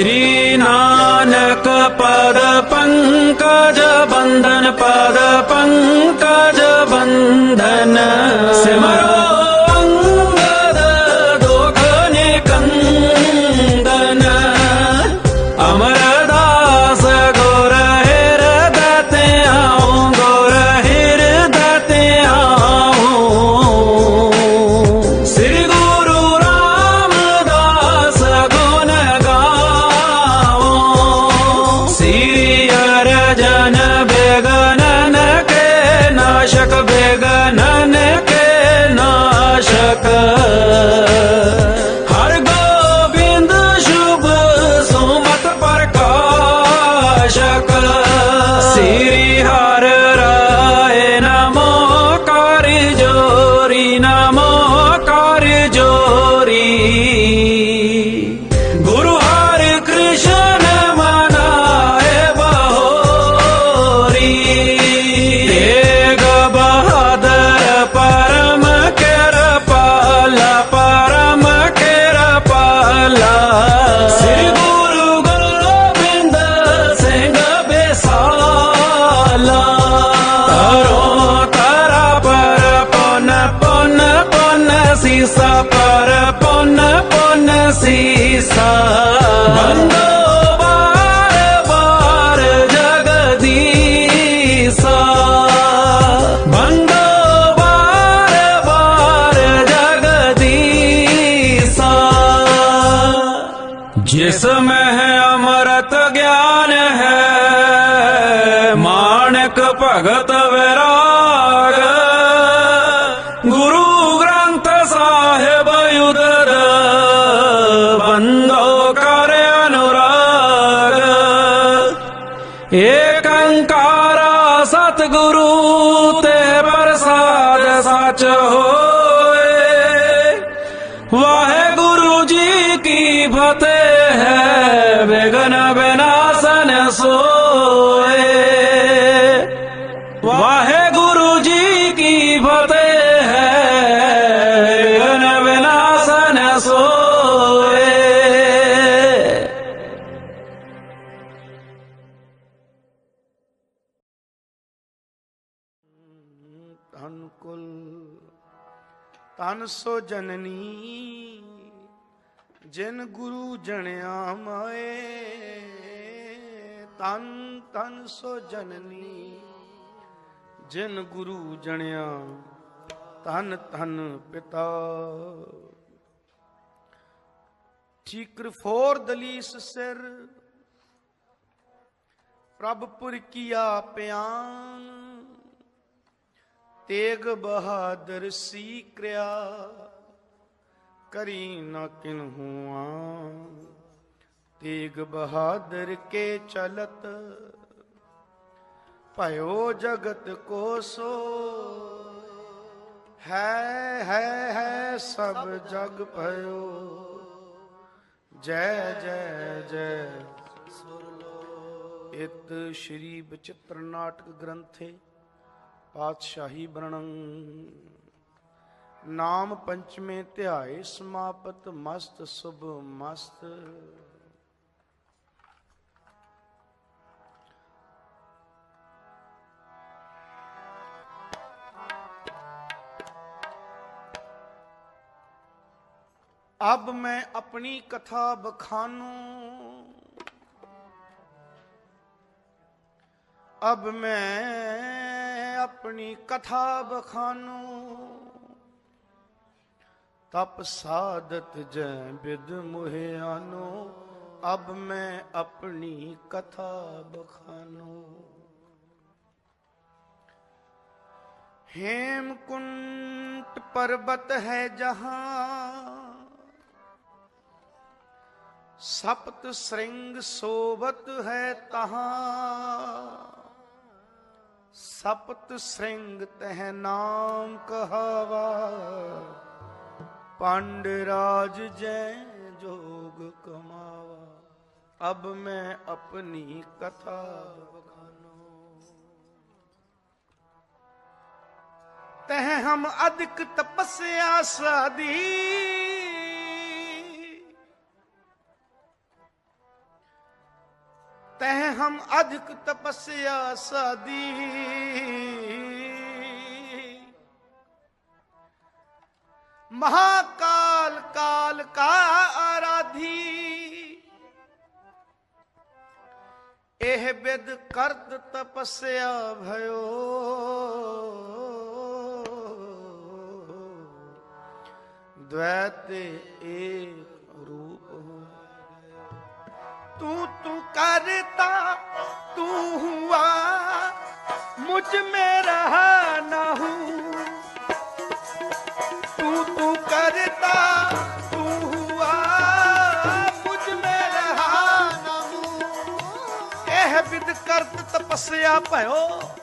श्रीनानक पद पङ्कज बन्धन पद पङ्कज बन्धन सीसा पर पन पन सीसा। बंदो बार बार जगदीसा। बंदो बार बार जगदीसा। जिसमें है अमृत ज्ञान है मानक भगत विराग ਏਕੰਕਾਰਾ ਸਤਿਗੁਰੂ ਤੇ ਪ੍ਰਸਾਦ ਸਚ ਹੋਏ। ਵਾਹਿਗੁਰੂ ਜੀ ਕੀ ਫਤਿਹ ਹੈ ਵਿਗਨ ਧਨ ਕੁਲ ਤਨ ਸੋ ਜਨਨੀ ਜਿਨ ਗੁਰੂ ਜਣਿਆ ਮਾਏ ਤਨ ਤਨ ਸੋ ਜਨਨੀ ਜਿਨ ਗੁਰੂ ਜਣਿਆ ਤਨ ਤਨ ਪਿਤਾ ਠੀਕਰ ਫੋਰ ਦਲੀਸ ਸਿਰ ਪ੍ਰਭਪੁਰ ਕੀਆ ਪਿਆਨ ਤੇਗ ਬਹਾਦਰ ਸੀ ਕਿਰਿਆ ਕਰੀ ਨਾ ਕਿਨਹੂਆ ਤੇਗ ਬਹਾਦਰ ਕੇ ਚਲਤ, ਭਇਓ ਜਗਤ ਕੋ ਸੋ। ਹੈ ਹੈ ਹੈ, ਸਭ ਜਗ ਭਇਓ। ਜੈ ਜੈ ਜੈ। ਇਤ ਸ਼੍ਰੀ ਬਚਿੱਤਰ ਨਾਟਕ ਗ੍ਰੰਥੇ ਪਾਤਸ਼ਾਹੀ ਬਰਣੰ ਨਾਮ ਪੰਚਮੇ ਧਿਆਏ, ਸਮਾਪਤ ਮਸਤ, ਸੁਭ ਮਸਤ। ਅਬ ਮੈਂ ਆਪਣੀ ਕਥਾ ਬਖਾਨੂੰ। ਅਬ ਮੈਂ अपनी कथा बखानू तप साधत जय विद मुहियानो अब मैं अपनी कथा बखानू हेमकुंट पर्वत है जहां सप्त श्रृंग सोबत है तहां ਸਪਤ ਸਿੰਘ ਤਹਿ ਨਾਮ ਕਹਾਵਾ। ਪੰਡ ਰਾਜ ਜੈ ਜੋਗ ਕਮਾਵਾ। ਅਬ ਮੈਂ ਆਪਣੀ ਕਥਾ ਤਹ ਹਮ ਅਦਿਕ ਤਪਸਿਆ ਸਾਦੀ ਹਮ ਅਧਿਕ ਤਪੱਸਿਆ ਸਾਦੀ ਮਹਾਕਾਲ ਕਾਲ ਕਾ ਆਰਾਧੀ ਇਹ ਬਿਦ ਕਰਤ ਤਪੱਸਿਆ ਭਇਓ ਦ્વੈਤ ਏਕ ਰੂਪ ਤੂੰ ਤੂੰ ਕਰਤਾ, ਤੂੰ ਹੁਆ। ਮੁਝ ਮੇ ਰਹਾ ਨਾ ਹੂੰ। ਤੂੰ ਤੂੰ ਕਰਤਾ, ਤੂੰ ਹੁਆ। ਮੁਝ ਮੇ ਰਹਾ ਨਾ ਹੂੰ। ਇਹ ਬਿਦ ਕਰਤ ਤਪੱਸਿਆ ਭਇਓ।